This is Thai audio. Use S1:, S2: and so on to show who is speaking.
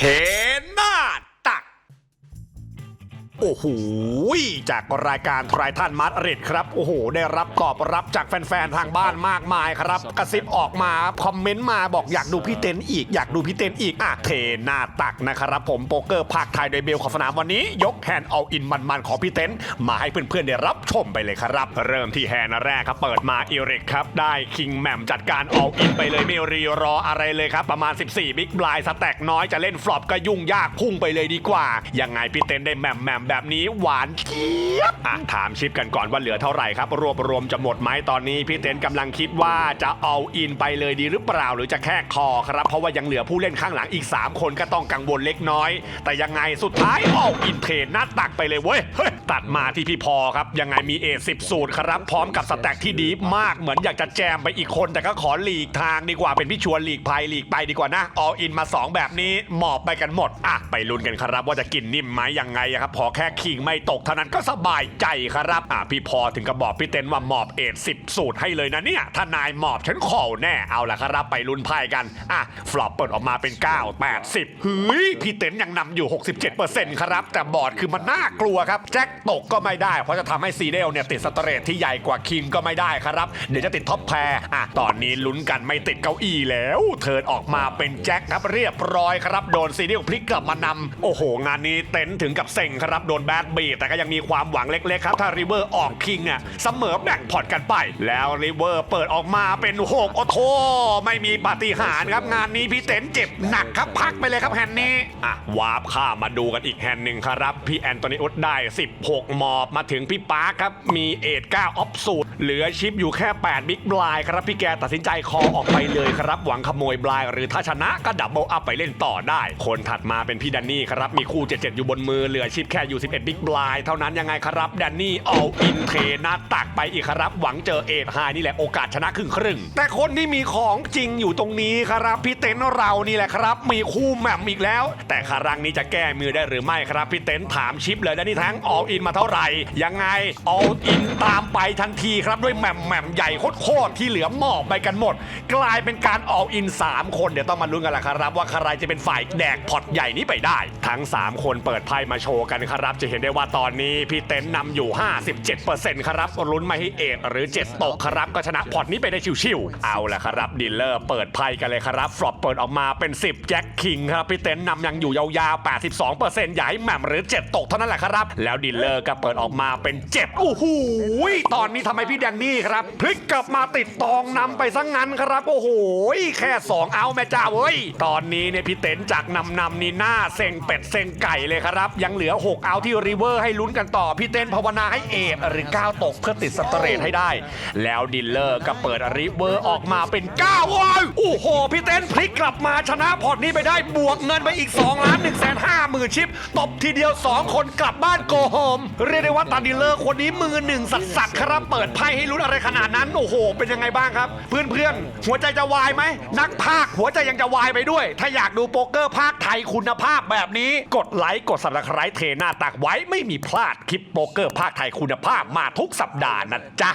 S1: care. โอ้โหจากรายการทรายท่านมาดริดครับ โอ้โห ได้รับตอบรับจากแฟนๆ ทางบ้านมากมายครับ กระซิบออกมา คอมเมนต์มาบอกอยากดูพี่เต้นอีก อยากดูพี่เต้นอีก อะเทหน้าตักนะครับผมโป๊กเกอร์ภาคไทยโดยเบลขอบสนามวันนี้ ยกแฮนด์เอาอินมันๆ ของพี่เต้นมาให้เพื่อนๆ ได้รับชมไปเลยครับ เริ่มที่แฮนด์แรกครับ เปิดมาอิริกครับ ได้คิงแหม่มจัดการเอาอินไปเลยไม่รีรออะไรเลยครับ ประมาณ 14 บิ๊กบลายสแต็กน้อยจะเล่นฟลอปก็ยุ่งยากพุ่งไปเลยดีกว่า ยังไงพี่เต้นได้แหม่มแหม่มแบบนี้หวานเจี๊ยบอะถามชิปกันก่อนว่าเหลือเท่าไหร่ครับ รวบรวมจะหมดไหมตอนนี้พี่เต้นกำลังคิดว่าจะเอาอินไปเลยดีหรือเปล่าหรือจะแค่คอครับ เพราะว่ายังเหลือผู้เล่นข้างหลังอีก 3 คนก็ต้องกังวลเล็กน้อย แต่ยังไงสุดท้ายเอาอินเทรนหน้าตักไปเลยเว้ยตัดมาที่พี่พอครับ ยังไงมีเอสิบสูตรครับ พร้อมกับสแต็กที่ดีมากเหมือนอยากจะแจมไปอีกคน แต่ก็ขอหลีกทางดีกว่าเป็นพี่ชวนหลีกภัยหลีกไปดีกว่านะออินมา 2 แบบนี้หมอบไปกันหมดอะไปลุ้นกันครับว่าจะกินนิ่มไหมยังไงครับพอแค่คิงไม่ตกเท่านั้นก็สบายใจครับอะพี่พอถึงกับบอกพี่เต้นว่าหมอบเอทสิบสูตรให้เลยนะเนี่ยถ้านายหมอบฉันขอแน่เอาละครับไปลุ้นไพ่กันอะฟลอปเปิดออกมาเป็น 9 80เฮ้ยพี่เต้นยังนำอยู่ 67%ครับแต่บอดคือมันน่ากลัวครับแจ็คตกก็ไม่ได้ เพราะจะทำให้ซีเดลเนี่ยติดสเตรทที่ใหญ่กว่าคิงก็ไม่ได้ครับ เดี๋ยวจะติดท็อปแพรอะตอนนี้ลุ้นกันไม่ติดเก้าอี้แล้ว เทิร์นออกมาเป็นแจ็คครับเรียบร้อยครับ โดนซีเดลพลิกกลับมานำโอ้โห งานนี้เต็นถึงกับเซ็งครับโดนแบดบีแต่ก็ยังมีความหวังเล็กๆครับ ถ้าริเวอร์ออกคิงอะเสมอแบ่งพอร์ตกันไป แล้วริเวอร์เปิดออกมาเป็นหกโอ้โท ไม่มีปาฏิหาริย์ครับงานนี้พี่เต็นเจ็บหนักครับพักไปเลยครับแฮนด์นี้อะวาร์ปข้ามาดูกันอีกแฮนด์หนึ่งครับ พี่แอนโทนีอุดได้ 16หมอบมาถึงพี่ปาร์คครับมีเอท9ออฟสูตรเหลือชิปอยู่แค่ 8 บิ๊กบลายครับพี่แกตัดสินใจคอออกไปเลยครับ หวังขโมยบลายหรือถ้าชนะก็ดับเบิลอัพไปเล่นต่อได้ คนถัดมาเป็นพี่แดนนี่ครับมีคู่ 77 อยู่บนมือเหลือชิปแค่อยู่11 บิ๊กบลายเท่านั้นยังไงครับแดนนี่เอาอินเทนาตักไปอีกครับ หวังเจอเอทไฮนี่แหละโอกาสชนะครึ่งครึ่ง แต่คนที่มีของจริงอยู่ตรงนี้ครับพี่เต็นเรานี่แหละครับ มีคู่แหม่มอีกแล้ว แต่ครั้งนี้จะแก้มือได้หรือไม่ครับพี่เต็นถามชิปเลยแล้วนี่ทั้งออ l อินมาเท่าไหร่ยังไงออ l อินตามไปทันทีครับด้วยแมมแม่มใหญ่โคตรที่เหลือหมอบไปกันหมด กลายเป็นการออ l อิน 3 คนเดี๋ยวต้องมาลุ้นกันละครับ ว่าใครจะเป็นฝ่ายแดกพอตใหญ่นี้ไปได้ ทั้ง 3 คนเปิดไพ่มาโชว์กันครับจะเห็นได้ว่าตอนนี้พี่เต็นท์นำอยู่ 57%ครับลุ้นไม่ให้เอทหรือ 7 ตกครับ ก็ชนะพอร์ตนี้ไปได้ชิวๆเอาละครับดีลเลอร์เปิดไพ่กันเลยครับฟลอปเปิดออกมาเป็น 10 แจ็คคิงครับพี่เต็นท์นำยังอยู่ยาวๆ 82%อย่าให้แหม่มหรือ 7 ตกเท่านั้นแหละครับ แล้วดีลเลอร์ก็เปิดออกมาเป็น 7 โอ้โหตอนนี้ทำไมพี่แดนนี่ครับพลิกกลับมาติดตองนำไปซะงงั้นครับโอ้โหแค่ 2 เอาแม่จ้าเว้ยตอนนี้เนี่ยพี่เต็นท์จากนำนำนี่หน้าเซ็งเป็ดเซ็งไก่เลยครับ ยังเหลือ 6 เอาที่ริเวอร์ให้ลุ้นกันต่อ พี่เต็นภาวนาให้เอทหรือ9ตกเพื่อติดสเตรทให้ได้ แล้วดิลเลอร์ก็เปิดริเวอร์ออกมาเป็น9ว้ายโอ้โห พี่เต้นพลิกกลับมาชนะพอร์ตนี้ไปได้บวกเงินไปอีก2ล้าน1 5 0 0 0 0ชิปตบทีเดียว 2 คนกลับบ้านโกโฮมเรียกได้ว่าตาดิลเลอร์คนนี้มือหนึ่งสัสสัสครับเปิดไพ่ให้ลุ้นอะไรขนาดนั้นโอ้โห เป็นยังไงบ้างครับ เพื่อนเพื่อนๆหัวใจจะวายไหมนักภาคหัวใจยังจะวายไปด้วย ถ้าอยากดูโป๊กเกอร์ภาคไทยคุณภาพแบบนี้กดไลค์กดสับสไครต์เทน้าตักไว้ไม่มีพลาดคลิปโป๊กเกอร์ภาคไทยคุณภาพมาทุกสัปดาห์นะจ๊ะ